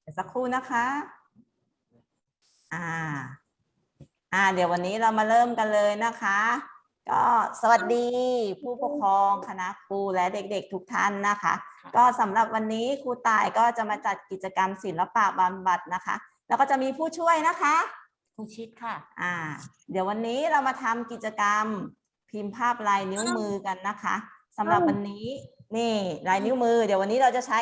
เดี๋ยวสักครู่นะคะ อ่า อ่า เดี๋ยววันนี้เรามาเริ่มกันเลยนะคะ ก็สวัสดีผู้ปกครองคณะครูและเด็กๆทุกท่านนะคะ ก็สำหรับวันนี้ครูต่ายก็จะมาจัดกิจกรรมศิลปะบำบัดนะคะ แล้วก็จะมีผู้ช่วยนะคะครูชิดค่ะ อ่า เดี๋ยววันนี้เรามาทำกิจกรรมพิมพ์ภาพลายนิ้วมือกันนะคะสำหรับวันนี้นี่ลายนิ้วมือ เดี๋ยววันนี้เราจะใช้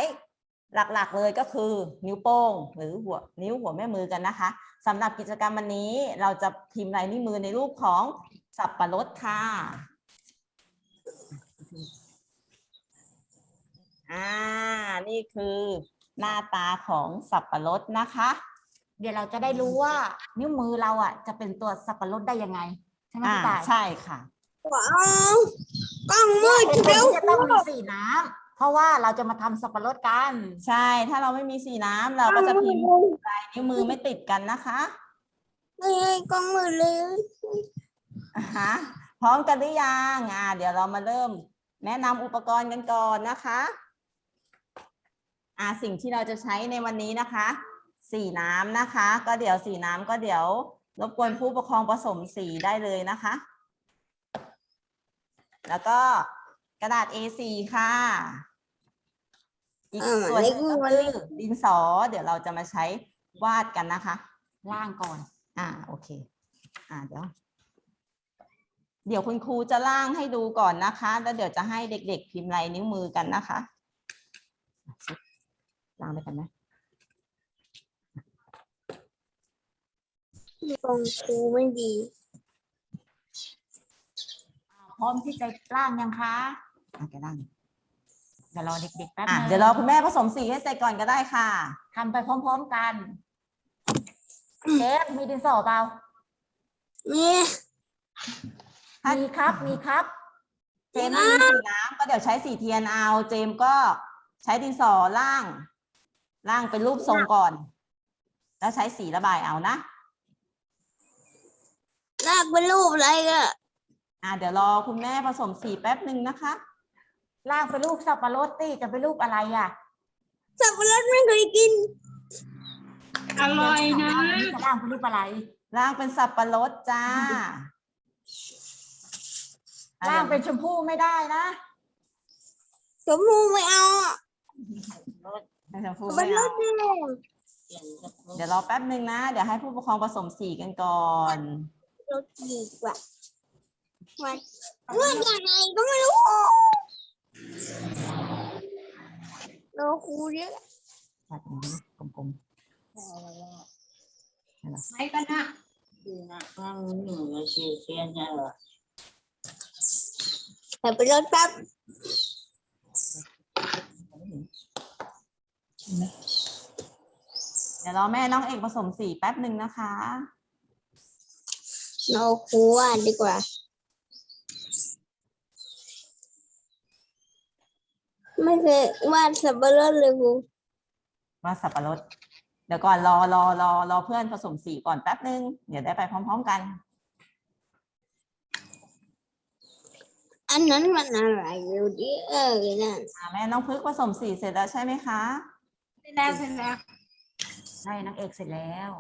หลักๆเลยก็คือนิ้วโป้งหรือหัวนิ้วหัวแม่มือกันนะคะสำหรับกิจกรรมวันนี้เราจะพิมพ์ลายนิ้วมือในรูปของสับปะรดค่ะอ่านี่คือหน้าตาของสับปะรดนะคะ เดี๋ยวเราจะได้รู้ว่านิ้วมือเราอะ จะเป็นตัวสับปะรดได้ยังไง ใช่ไหมอ่าพี่ต่ายใช่ค่ะว้าวกล้องมืดเหตุผลเร็วที่จะต้องมีสีน้ำ เพราะว่าเราจะมาทำสับปะรดกัน ใช่ ถ้าเราไม่มีสีน้ำเราก็จะพิมพ์ลายนิ้วมือไม่ติดกันนะคะนี่ไงกล้องมืดเลยอ่าฮะพร้อมกันหรือยังอ่าเดี๋ยวเรามาเริ่ม แนะนำอุปกรณ์กันก่อนนะคะอ่าสิ่งที่เราจะใช้ในวันนี้นะคะ สีน้ำนะคะ ก็เดี๋ยวสีน้ำก็เดี๋ยว รบกวนผู้ปกครองผสมสีได้เลยนะคะ แล้วก็กระดาษ A4 ค่ะ อีกส่วนหนึ่งก็คือดินสอ เดี๋ยวเราจะมาใช้วาดกันนะคะ ล่างก่อน อ่า โอเค อ่า เดี๋ยว เดี๋ยวคุณครูจะล่างให้ดูก่อนนะคะ แล้วเดี๋ยวจะให้เด็กๆ พิมพ์ลายนิ้วมือกันนะคะ ล่างไปกันไหมกล้องครูไม่ดี พร้อมที่จะล่างยังคะอะแกล่าง เดี๋ยวรอเด็กๆแป๊บอะนึงเดี๋ยวรอคุณแม่ผสมสีให้เสร็จก่อนก็ได้ค่ะ ทำไปพร้อม ๆกันเจฟมีดินสอเปล่า นี่มีครับมีครับ เจมส์ไม่มีสีน้ำก็เดี๋ยวใช้สีเทียนเอา เจมส์ก็ใช้ดินสอล่าง ล่างเป็นรูปทรงก่อน แล้วใช้สีระบายเอานะ ลากเป็นรูปอะไรก็อะเดี๋ยวรอคุณแม่ผสมสีแป๊บหนึ่งนะคะ ล่างเป็นรูปสับปะรดตี้จะเป็นรูปอะไรอะสับปะรดไม่เคยกิน อร่อยนะจะล่างเป็นรูปอะไรล่างเป็นสับปะรดจ้าอะล่างเป็นชมพู่ไม่ได้นะสมมูไม่เอาอะเดี๋ยวชมพูสับไม่ปะรเอาดแน่เดี๋ยวรอแป๊บหนึ่งนะ เดี๋ยวให้ผู้ปกครองผสมสีกันก่อน รถดีกว่าวันวันยังไงก็ไม่รู้ รอครูเยอะปัดอย่างนี้กลมไม่กันนะดูนะข้างหนึ่งสีเทียนเนี่ยเหรอสับปะรดแป๊บๆเดี๋ยวรอแม่น้องเอกผสมสีแป๊บหนึ่งนะคะรอครูวาดดีกว่า ไม่เคยวาดสับปะรดเลยครูว่าสับปะรด เดี๋ยวก่อนรอรอรอรอเพื่อนผสมสีก่อนแป๊บหนึ่งเดี๋ยวได้ไปพร้อม ๆ กัน อันนั้นมันอะไรอยู่ดิเออนั่นอะแม่น้องพึกผสมสีเสร็จแล้วใช่ไหมคะเสร็จแล้วเสร็จแล้วใช่นางเอกเสร็จแล้ว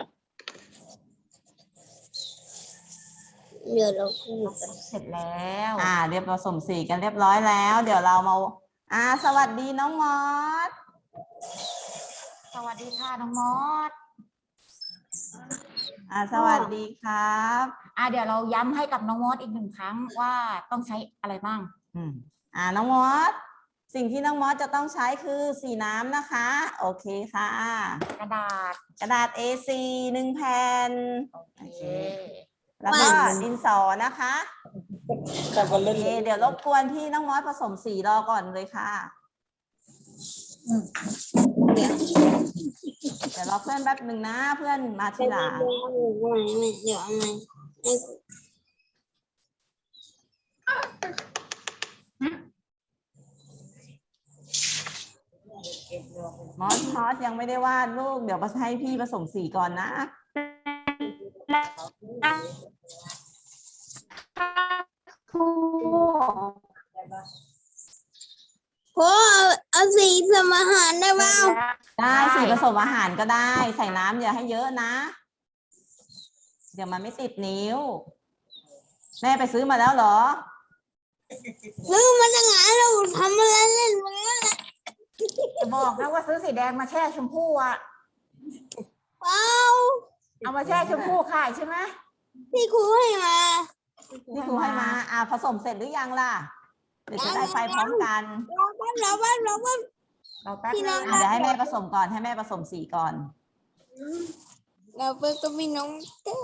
เดี๋ยวเราพูดกัน เสร็จแล้ว อ่า เรียบผสมสีกันเรียบร้อยแล้ว เดี๋ยวเรามา อ่า สวัสดีน้องมอสสวัสดีค่ะน้องมอสอ่า สวัสดีครับอะเดี๋ยวเราย้ำให้กับน้องมอสอีกหนึ่งครั้งว่าต้องใช้อะไรบ้าง อืมอ่า น้องมอสสิ่งที่น้องมอสจะต้องใช้คือสีน้ำนะคะ โอเคค่ะ กระดาษกระดาษ A4 หนึ่งแผ่น โอเค แล้วก็ดินสอนะคะ สับปะรโอดเคเดี๋ยวรบกวนพี่น้องมอสผสมสีรอก่อนเลยค่ะ เดี๋ยวเดี๋ยวรอเพื่อนแป๊บหนึ่งนะ เพื่อนมาทีหลังไม่ไม่เดี๋ยวอะไรไอ้มอสมอสยังไม่ได้วาดรูปเดี๋ยวให้พี่ผสมสีก่อนนะ ครูเอาเอาเอาสีสมอาหารได้เปล่าได้สีผสมอาหารก็ได้ ใส่น้ำอย่าให้เยอะนะ เดี๋ยวมันไม่ติดนิ้ว แม่ไปซื้อมาแล้วเหรอซื้อมาจากไหนเราทำอะไรเล่นมันนั่นแหละจะบอกนะว่าซื้อสีแดงมาแช่ชมพู่อะเปล่าเอามาแช่ชมพู่ขายใช่ไหมที่ครูให้มา ที่ครูให้มา อ่าผสมเสร็จหรือยังล่ะเดี๋ยวจะได้ไปพร้อมกันเราบ้านเราบ้านเราบ้าน เราแป๊บพี่นึน้องงอะเดี๋ยวให้แม่ผสมก่อนให้แม่ผสมสีก่อน เราเปิดก็มีน้องเต้า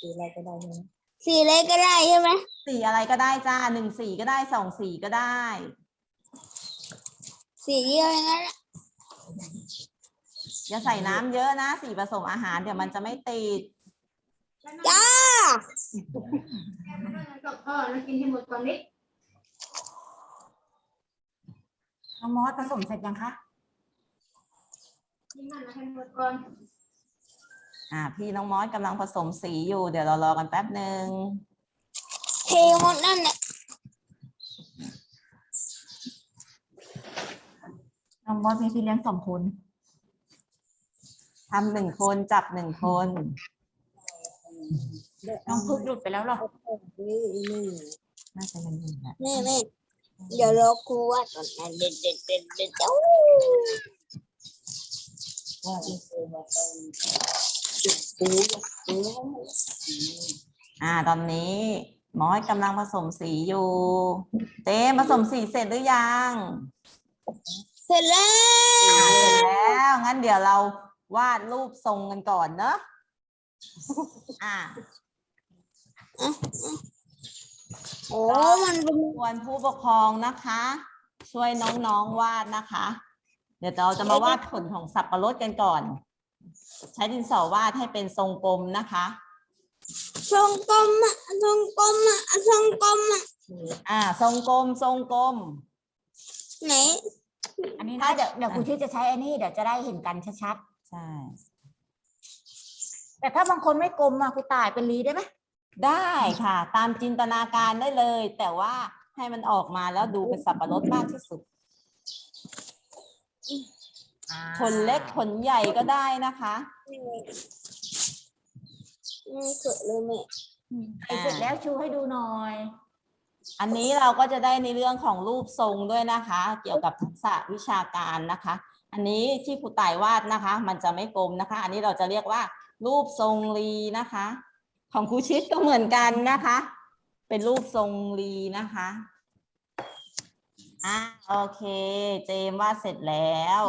สีอะไรก็ได้นะสีอะไรก็ได้ใช่ไหมสีอะไรก็ได้จ้าหนึ่งสีก็ได้สองสีก็ได้ สีเดียวอย่างนั้นแหละอย่าใส่น้ำเยอะนะ สีผสมอาหารเดี๋ยวมันจะไม่ติด จ้าน้องมอสผสมเสร็จยังคะอ่า พี่น้องมอสกำลังผสมสีอยู่ เดี๋ยวเรารอกันแป๊บหนึ่งเทหมดนั่นแหละน้องมอสมีพี่เลี้ยงสองคนทำหนึ่งคนจับหนึ่งคน น้องพึกหลุดไปแล้วเหรอน่าจะยังอยู่แหละแม่แม่เดี๋ยวรอครูวาดก่อนนะเด็ดเด็ดเด็ดเด็ดเจ้าว่าที่เคยมาเป็นปูปูอ่าตอนนี้มอสกำลังผสมสีอยู่ เต้ผสมสีเสร็จหรือยัง เสร็จแล้อ่าวเสร็จแล้ว งั้นเดี๋ยวเราวาดรูปทรงกันก่อนเนอะอ่า โอ้ มันเป็นควรผู้ปกครองนะคะ ช่วยน้องๆวาดนะคะ เดี๋ยวเราจะมาวาดผลของสับปะรดกันก่อน ใช้ดินสอวาดให้เป็นทรงกลมนะคะทรงกลมอะทรงกลมอะทรงกลมอะอ่า ทรงกลมทรงกลม ไหน อันนี้นะเดี๋ยวเดี๋ยวครูชื่อจะใช้อันนี้เดี๋ยวจะได้เห็นกันชัดใช่ ๆแต่ถ้าบางคนไม่กลมอะครูตายเป็นรีได้ไหม ได้ค่ะ ตามจินตนาการได้เลย แต่ว่าให้มันออกมาแล้วดูเป็นสับปะรดมากที่สุดผลเล็กผลใหญ่ก็ได้นะคะไม่เกิดเลยแม่ใครเสร็จแล้วชูให้ดูหน่อย อันนี้เราก็จะได้ในเรื่องของรูปทรงด้วยนะคะ เกี่ยวกับทักษะวิชาการนะคะ อันนี้ที่ครูต่ายวาดนะคะ มันจะไม่กลมนะคะ อันนี้เราจะเรียกว่า รูปทรงรีนะคะ ของครูชิดก็เหมือนกันนะคะ เป็นรูปทรงรีนะคะอ่าโอเค เจมส์วาเสร็จแล้ว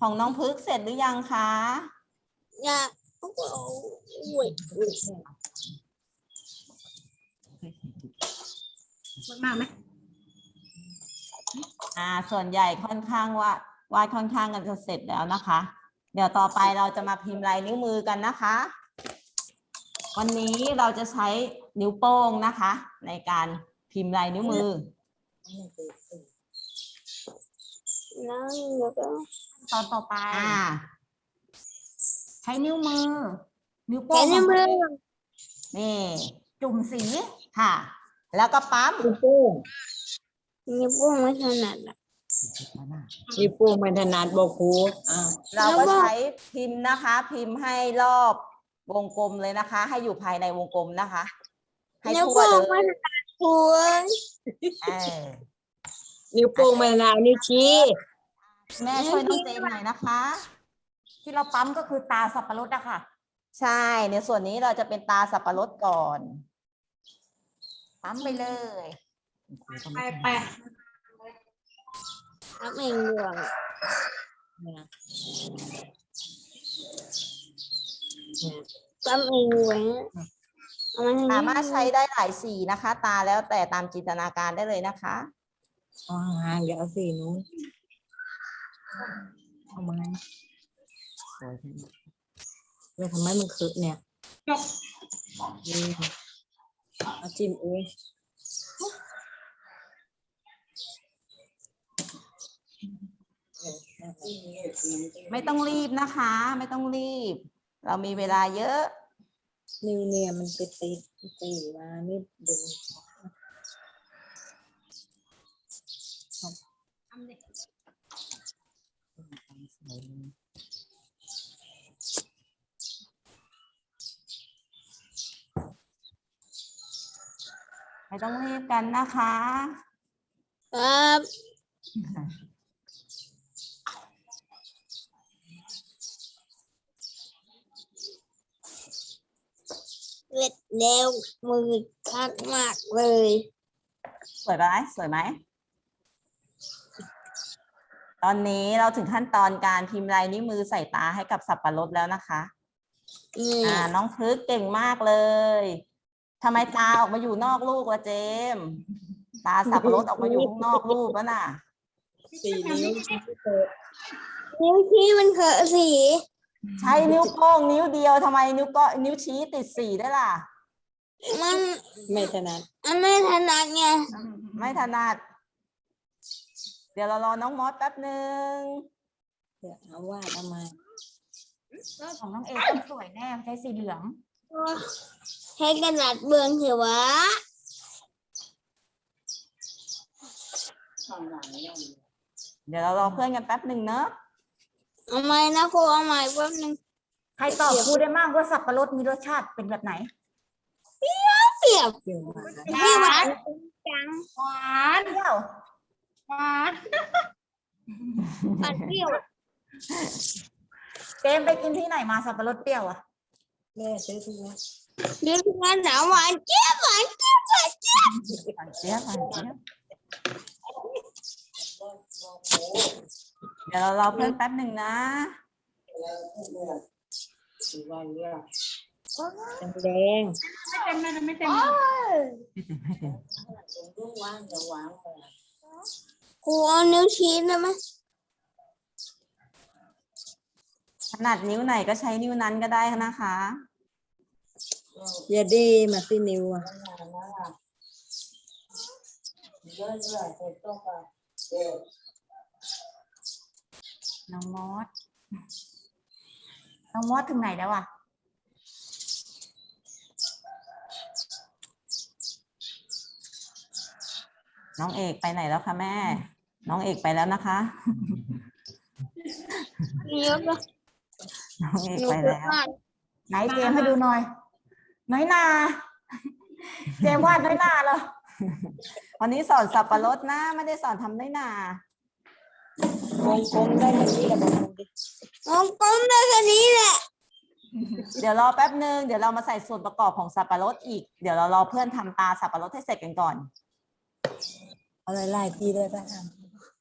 ของน้องพึกษ์เสร็จหรือยังคะอยากโอ้โหอุ้ยมากไหมอ่า ส่วนใหญ่ค่อนข้างว่าวาดค่อนข้างกันจะเสร็จแล้วนะคะ เดี๋ยวต่อไปเราจะมาพิมพ์ลายนิ้วมือกันนะคะ วันนี้เราจะใช้นิ้วโป้งนะคะ ในการพิมพ์ลายนิ้วมือนั่งเดี๋ยวก็ตอนต่อไปอ่าใช้นิ้วมือ นิ้วโป้งนในมือนี่จุ่มสีค่ะ แล้วก็ปั๊มนิ้วโป้งนิ้วโป้งไม่ถนัดอะนิ้วโป้งไม่ถนัดบอกครูเราก็ใช้พิมพ์นะคะ พิมพ์ให้รอบ วงกลมเลยนะคะ ให้อยู่ภายในวงกลมนะคะ ให้นิ้วทั่วโป้งเลไม่ยถนัดครูเอ้ยเออนิ้วโป้งไม่ถนัดนิ้วชี้ แม่ช่วยน้องเจนหน่อยนะคะ ที่เราปั๊มก็คือตาสับปะรดอะค่ะ ใช่ ในส่วนนี้เราจะเป็นตาสับปะรดก่อน ปั๊มไปเลยไปไปทำเองดีกว่าเนี่ยทำเองดีกว่าเอามาทางนี้สามารถใช้ได้หลายสีนะคะ ตาแล้วแต่ตามจินตนาการได้เลยนะคะ เอาห่างๆอย่าเอาสีนู้นเอามาสวยจังแล้วทำไมมันคือเนี่ยนี่เอาจิ้มเองไม่ต้องรีบนะคะ ไม่ต้องรีบ เรามีเวลาเยอะ นิ้วเนี่ยมันไปติดตีมานี่ดูไม่ต้องรีบกันนะคะ ครับ เล็ดเร็วมือคัดมากเลย สวยไหมสวยไหม ตอนนี้เราถึงขั้นตอนการพิมพ์ลายนิ้วมือใส่ตาให้กับสับปะรดแล้วนะคะ อืมอ่า น้องพฤกษ์เก่งมากเลยทำไมตาออกมาอยู่นอกลูกละเจมส์ตาสับปะรดออกมาอยู่ข้างนอกลูกแล้วน่ะ สี่นิ้วชี้เปิดนิ้วชี้มันเขอะสี ใช้นิ้วโป้งนิ้วเดียวทำไมนิ้วก็นิ้วชี้ติดสีได้วยล่ะ มันไม่ถนัดมันไม่ถนัดไงไม่ถนัด เดี๋ยวเรารอน้องมอสแป๊บหนึ่งเดี๋ยวเอาวาดเอามาของน้องเอกต้องสวยแน่ใช้สีเหลืองให้กระดาษเบืองเถอะวะเดี๋ยวเรารอเพื่อนกันแป๊บหนึ่งเนอะเอาใหม่นะครูเอาใหม่แป๊บนึงใครตอบครูได้มากว่าสับปะรดมีรสชาติเป็นแบบไหนเปรียบเกี่ยวมาพี่หวานจังหวานเปรี้ยวหวานปัดเปรี้ยวเจมไปกินที่ไหนมาสับปะรดเปรี้ยวอะแม่ซื้อทุกวันเดี๋ยวทำงานหนาวหวานเจี๊ยบหวานเจี๊ยบหวานเจี๊ยบหวานเจี๊ยบหวานเจี๊ยบเดี๋ยวเราเพื่อนแป๊บหนึ่งนะ แดงครูเอานิ้วชี้ได้ไหมถนัดนิ้วไหนก็ใช้นิ้วนั้นก็ได้นะคะๆอย่าดีมาที่นิ้วอะน้องมอสน้องมอสถึงไหนแล้วอะ น้องเอกไปไหนแล้วคะแม่ น้องเอกไปแล้วนะคะนิ้วก็น้องเอกหนูไปเกิแล้ดวบ้านไหนเจมส์ให้ดูหน่อย น้อยนา เจมส์วาดน้อยนาเหรอ วันนี้สอนสับปะรดนะ ไม่ได้สอนทำได้หนาวงกลมได้แบบนี้กับมันดิวงกลมได้แค่นี้แหละ เดี๋ยวรอแป๊บหนึ่งเดี๋ยวเรามาใส่ส่วนประกอบของสับปะรดอีก เดี๋ยวเรารอเพื่อนทำตาสับปะรดให้เสร็จกันก่อน เอาลายๆทีได้ป่ะอะ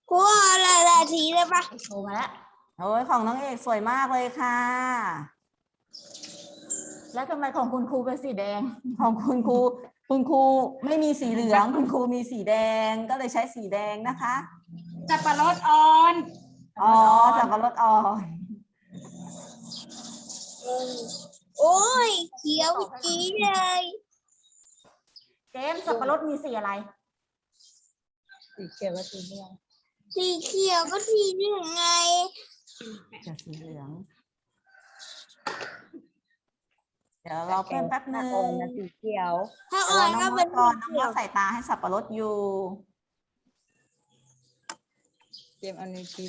ครูเอาอะไรอะไรทีได้ปะโชว์มาแล้วโอ้ยของน้องเอกสวยมากเลยค่ะ แล้วทำไมของคุณครูเป็นสีแดง ของคุณครู คุณครูไม่มีสีเหลือง คุณครูมีสีแดง ก็เลยใช้สีแดงนะคะ สับปะรดอ่อน อ๋อ สับปะรดอ่อน โอ้ยเขียวจีดเลย เจมส์สับปะรดมีสีอะไร สีเขียวกับสีเหลืองสีเขียวก็ทีนึงไงจะสีเหลือง เดี๋ยวเราเพื่อนแป๊บหนึ่งอ่อนนะสีเขียวถ้าเดี๋ยวอ่อรอนน้องมก็เป็ดนก่อนสีน้องมเขียวดใส่ตาให้สับปะรดอยู่เจมส์เอานิ้วชี้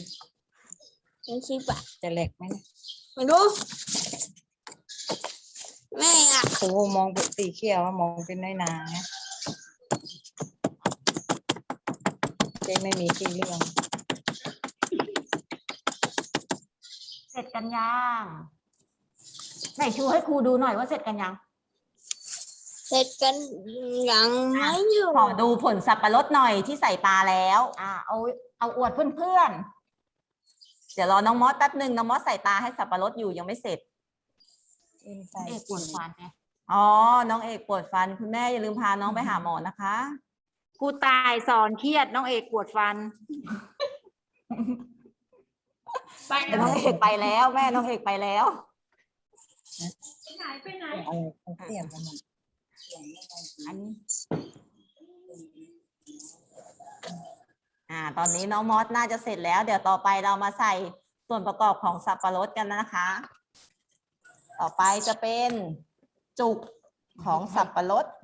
เป็นสีปะจะแหลกไหมเนี่ยไม่รู้แม่อะครูมองเป็นสีเขียวมองเป็นน้อยนาไงเจม ส์ไม่มีสีเหลือง เสร็จกันยังไหนชูให้ครูดูหน่อยว่าเสร็จกันยัง เสร็จกันยังไม่อยู่ขอดูผลสับปะรดหน่อยที่ใส่ตาแล้ว อ่าเอาเอาอวดเพื่อนเดี๋ยวรอน้องมอสแป๊บหนึ่งน้องมอสใส่ตาให้สับปะรดอยู่ยังไม่เสร็จเจมส์ๆใส่เอกปวดฟันไงอ๋อ น้องเอกปวดฟัน คุณแม่อย่าลืมพาน้องไปหาหมอนะคะ ครูตายสอนเครียดน้องเอกปวดฟัน ไปแต่น้องเอกไปแล้ว แม่น้องเอกไปแล้วไหนไปไหนเอาเอาเทียบกันมาอันนี้อ่า ตอนนี้น้องมอสน่าจะเสร็จแล้ว เดี๋ยวต่อไปเรามาใส่ส่วนประกอบของสับปะรดกันนะคะ ต่อไปจะเป็นจุกของสับปะรดให้ดู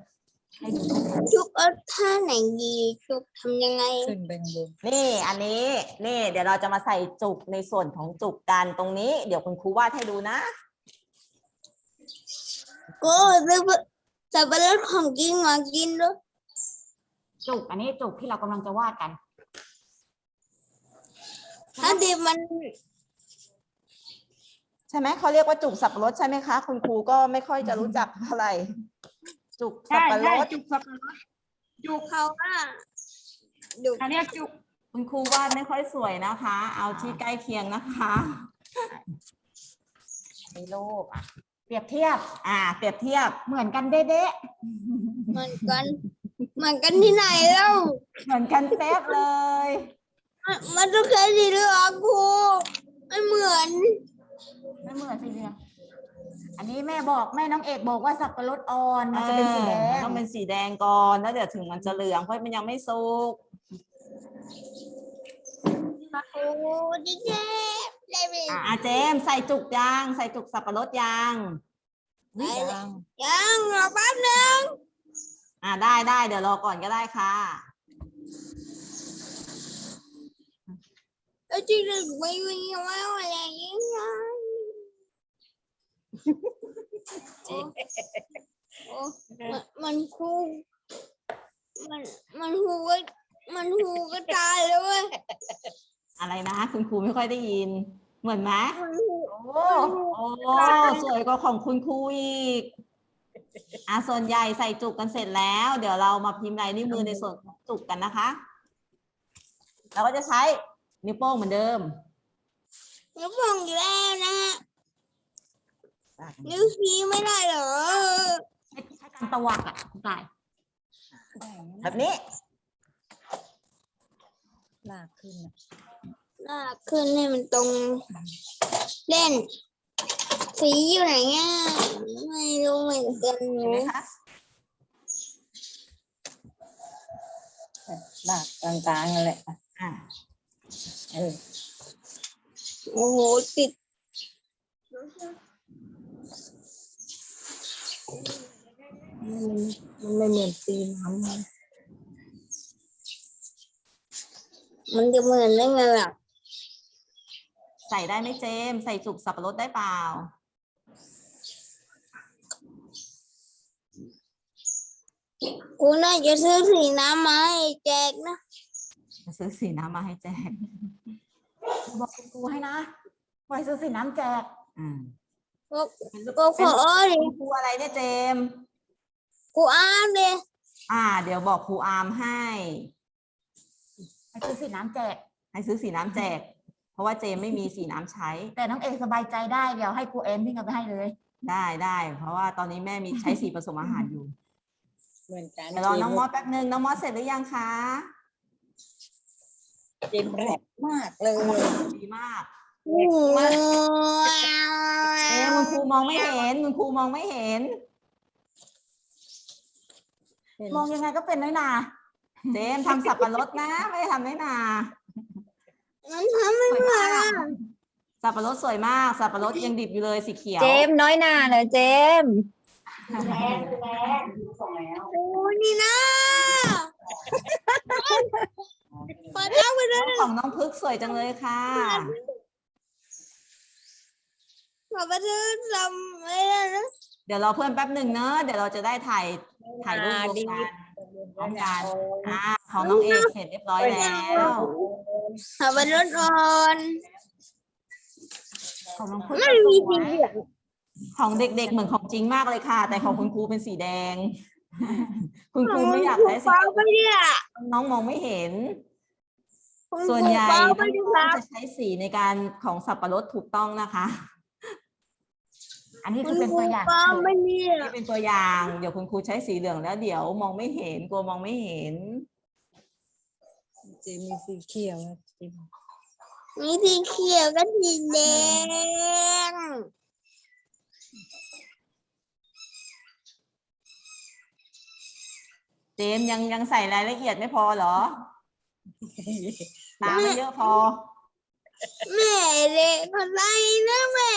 ชุบเอาท่าไหนดีชุบทำยังไง ขึ้นไปข้างบนนี่อันนี้นี่ เดี๋ยวเราจะมาใส่จุกในส่วนของจุกกันตรงนี้ เดี๋ยวคุณครูวาดให้ดูนะก็ซื้อสับปะรดของจริงมากินด้วยจุก อันนี้จุกที่เรากำลังจะวาดกัน ถ้าดีมันใช่ไหมเขาเรียกว่าจุกสับปะรดใช่ไหมคะ คุณครูก็ไม่ค่อยจะรู้จักเท่าไหร่ จุกสับใช่ปะรใช่ดจุกสับปะรดดูเขาว่าดูเขาเรียกจุกคุณครูวาดไม่ค่อยสวยนะคะ เอาที่ใกล้เคียงนะคะในรูปอะ เปรียบเทียบ อ่า เปรียบเทียบเหมือนกันเด๊ะเหมือนกันเหมือนกันที่ไหนเล่าเหมือนกันเป๊ะเลย มันมันต้องแค่สีเหลืองครูไม่เหมือนๆไม่เหมือนสิเนี่ย อันนี้แม่บอกแม่น้องเอกบอกว่าสับปะรดอ่อนมันจะเป็นสีแดเอองต้องเป็นสีแดงก่อนแล้วเดี๋ยวถึงมันจะเหลืองเพราะมันยังไม่สุกโอ้ดิเจได้ไหมอ่าเจมส์ใส่จุกยางใส่จุกสับปะรดยางได้เลยยังรอแป๊บนึงอ่าได้ได้เดี๋ยวรอก่อนก็ได้ค่ะแล้วจริงหรือไม่มีว่าอะไรยังไง โอ้มันมันคูมันมันหูก็มันหูก็ตายแล้วเว้ยอะไรนะคุณครูไม่ค่อยได้ยิน เหมือนไหมมันหูโอ้โอ้สวยกว่าของคุณครูอีกอะส่วนใหญ่ใส่จุกกันเสร็จแล้ว เดี๋ยวเรามาพิมพ์ลายนิ้วมือในส่วนของจุกกันนะคะเราก็จะใช้นิ้วโป้งเหมือนเดิมนิ้วโป่งอยู่แล้วนะฮะ นิ้วชี้ไม่ได้เหรอใช้ใช้การตวัดอะคุณตายแบบนี้ลากขึ้นน่ะลากขึ้นให้มันตรง เล่น สีอยู่ไหนอะไม่รู้เหมือนกันหเห็นูนไหมคะลากกลางๆนั่นแหละอะเออโอ้โหติด มันไม่เหมือนตีน้ำนะมันจะเหมือนได้ไงล่ะใส่ได้ไหมเจมส์ใส่จุกสับปะรดได้เปล่า กูน่าจะซื้อสีน้ำมาให้แจกนะ จะซื้อสีน้ำมาให้แจก บอกคุณครูให้นะไว้ซื้อสีน้ำแจก อืม ก็ก็ขอดิคุณครูอะไรเนี่ยเจมส์กูอ้ามเลยอ่า เดี๋ยวบอกครูอาร์มให้ให้ซื้อสีน้ำแจก ให้ซื้อสีน้ำแจก เพราะว่าเจมไม่มีสีน้ำใช้ แต่น้องเอกสบายใจได้เดี๋ยวให้ครูเอ็มวิ่งเอาไปให้เลย ได้ได้ เพราะว่าตอนนี้แม่มีใช้สีผสมอาหารอยู่ เหมือนกันเดี๋ยวรอน้องมอสแป๊บนึงน้องมอสเสร็จหรือยังคะ เจ็บแรกมากเลย ดีมากโอ้โห เอ๊ะคุณครูมองไม่เห็นคุณครูมองไม่เห็น มองยังไงก็เป็นน้อยนาเจมทำสับปะรดนะ ไม่ได้ทำได้นามันทำไม่สวยเหมือมากนสับปะรดสวยมาก สับปะรดยังดิบอยู่เลยสีเขียว เจมส์น้อยหน้าเหรอเจมส์โอ้นี่นะเปิดหน้าไปเลยของน้องพึกสวยจังเลยค่ะ ขอประตูทำไม่ได้นะเดี๋ยวรอเพื่อนแป๊บหนึ่งเนอะเดี๋ยวเราจะได้ถ่ายถ่ายรูปรวมกันพร้อมกันอ่าของน้องเอกเสร็จเรียบร้อยแล้วขอประตูก่อนของน้องพึ่งไม่มีสีเหลืองของเด็กๆเหมือนของจริงมากเลยค่ะ แต่ของคุณครูเป็นสีแดง คุณครูไม่อยากได้สีฟ้าไปเนี่ยน้องมองไม่เห็นคุณส่วนใหญ่ฟ้าน้ไปดูครัองบๆจะใช้สีในการของสับปะรดถูกต้องนะคะ อันนี้คุคือณเป็นครูตัวอย่างฟ้าไปเนี่ย นี่เป็นตัวอย่าง เดี๋ยวคุณครูใช้สีเหลืองแล้วเดี๋ยวมองไม่เห็นกลัวมองไม่เห็น เจมีสีเขียวนะเจมมีสีเขียวกับสีแดง เจมส์ยังยังใส่รายละเอียดไม่พอเหรอ ตาไม่เยอะพอ แม่เด็กอะไรนะแม่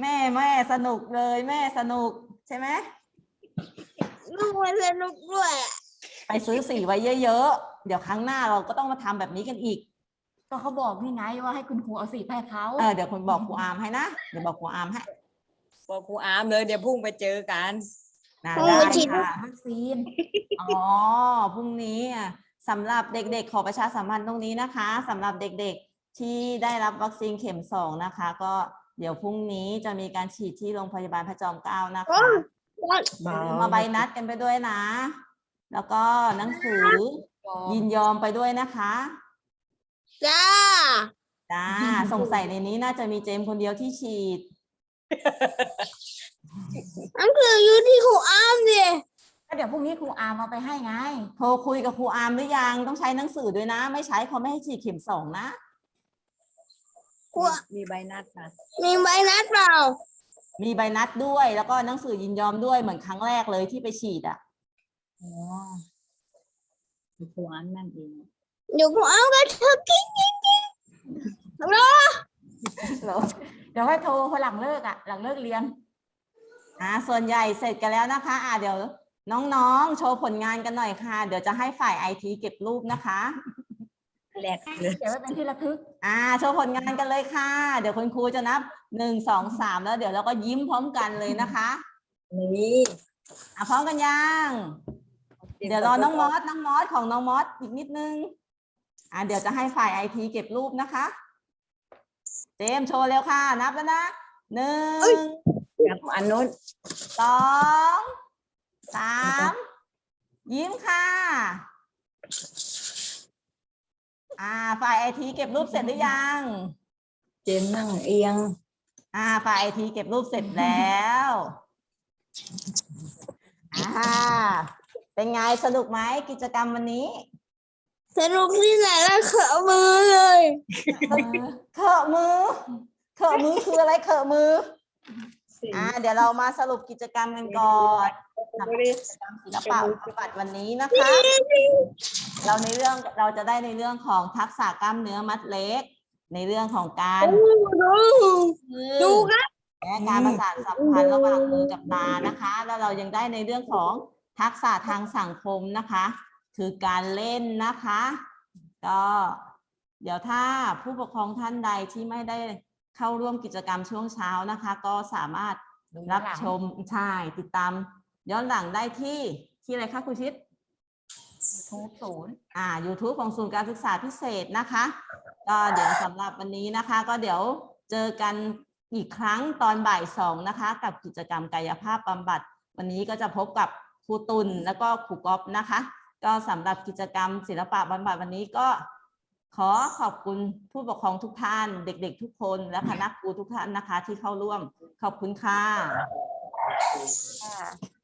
แม่แม่สนุกเลยแม่สนุกใช่ไหมนุกมันสนุกด้วยอะไปซื้อสีไว้เยอะๆ เดี๋ยวครั้งหน้าเราก็ต้องมาทำแบบนี้กันอีก ก็เขาบอกนี่ไงว่าให้คุณครูเอาสีไปให้เขาเออเดี๋ยวคุณบอกครูอาร์มให้นะ เดี๋ยวบอกครูอาร์มให้บอกครูอาร์มเลยเดี๋ยวพุ่งไปเจอกันนะโอ้ได้ยฉีดค่ะวัคซีนอ๋อพรุ่งนี้อะสำหรับเด็กๆ ขอประชาสัมพันธ์ตรงนี้นะคะสำหรับเด็กๆที่ได้รับวัคซีนเข็มสองนะคะ ก็ เดี๋ยวพรุ่งนี้จะมีการฉีดที่โรงพยาบาลพระจอมเกล้านะคะอย่าลืมมาใบนัดกันไปด้วยนะ แล้วก็หนังสือยินยอมไปด้วยนะคะจ้าจ้าสงสัยในนี้น่าจะมีเจมส์คนเดียวที่ฉีดอันคืออยู่ที่ครูอ้ามดิก็เดี๋ยวพรุ่งนี้ครูอาร์มเอาไปให้ไง โทรคุยกับครูอาร์มหรือยัง ต้องใช้หนังสือด้วยนะ ไม่ใช้เขาไม่ให้ฉีดเข็มสองนะ ครูมีใบนัดค่ะมีใบนัดเปล่า มีใบนัดด้วยแล้วก็หนังสือยินยอมด้วยเหมือนครั้งแรกเลยที่ไปฉีดอะอ๋อครูอาร์มนั่นเองเดี๋ยวครูอ้ามก็เธอกิ้งกิ้งกิ้งฮัลโหลเดี๋ยวให้โทรพอหลังเลิกอะ หลังเลิกเรียนอ่าส่วนใหญ่เสร็จกันแล้วนะคะ อ่าเดี๋ยวน้องๆ โชว์ผลงานกันหน่อยค่ะ เดี๋ยวจะให้ฝ่ายไอทีเก็บรูปนะคะ แหลกเลยเดี๋ยวไว้เป็นที่ระทึก อ่า โชว์ผลงานกันเลยค่ะ เดี๋ยวคุณครูจะนับหนึ่งสองสามแล้วเดี๋ยวเราก็ยิ้มพร้อมกันเลยนะคะนี่อะพร้อมกันยังเดี๋ยวรอน้องมอสน้องมอสของน้องมอสอีกนิดนึงอะเดี๋ยวจะให้ฝ่ายไอทีเก็บรูปนะคะเจมส์โชว์เร็วค่ะ นับแล้วนะหนึ่งครับอันนู้นสองสามยิ้มค่ะ อ่า ฝ่ายไอทีเก็บรูปเสร็จหรือยัง เจมนั่งเอียง อ่า ฝ่ายไอทีเก็บรูปเสร็จแล้ว อ่า เป็นไงสนุกไหมกิจกรรมวันนี้ สนุกที่ไหนแล้วเขอะมือเลยเออเขอะมือ เขอะมือคืออะไรเขอะมือ อ่าเดี๋ยวเรามาสรุปกิจกรรมกันก่อนสำหรับกิจกรรมศิลปะบำบัดวันนี้นะคะ เราในเรื่องเราจะได้ในเรื่องของทักษะกล้ามเนื้อมัดเล็ก ในเรื่องของการดูมือดูครับ และการประสานสัมพันธ์ระหว่างมือกับตานะคะ แล้วเรายังได้ในเรื่องของทักษะทางสังคมนะคะ คือการเล่นนะคะ ก็ เดี๋ยวถ้าผู้ปกครองท่านใดที่ไม่ได้ เข้าร่วมกิจกรรมช่วงเช้านะคะ ก็สามารถดูย้รัอนบหลังชมใช่ติดตามย้อนหลังได้ที่ที่อะไรคะครูชิดทูบศูนย์อ่า YouTube ของศูนย์การศึกษาพิเศษนะคะ ก็เดี๋ยวสำหรับวันนี้นะคะ ก็เดี๋ยวเจอกันอีกครั้งตอนบ่ายสองนะคะ กับกิจกรรมกายภาพบำบัด วันนี้ก็จะพบกับครูตุลแล้วก็ครูก๊อฟนะคะ ก็สำหรับกิจกรรมศิลปะบำบัดวันนี้ก็ ขอขอบคุณผู้ปกครองทุกท่าน เด็ก ๆ ทุกคนและคณะครูทุกท่านนะคะ ที่เข้าร่วมขอบคุณค่ะค่ะ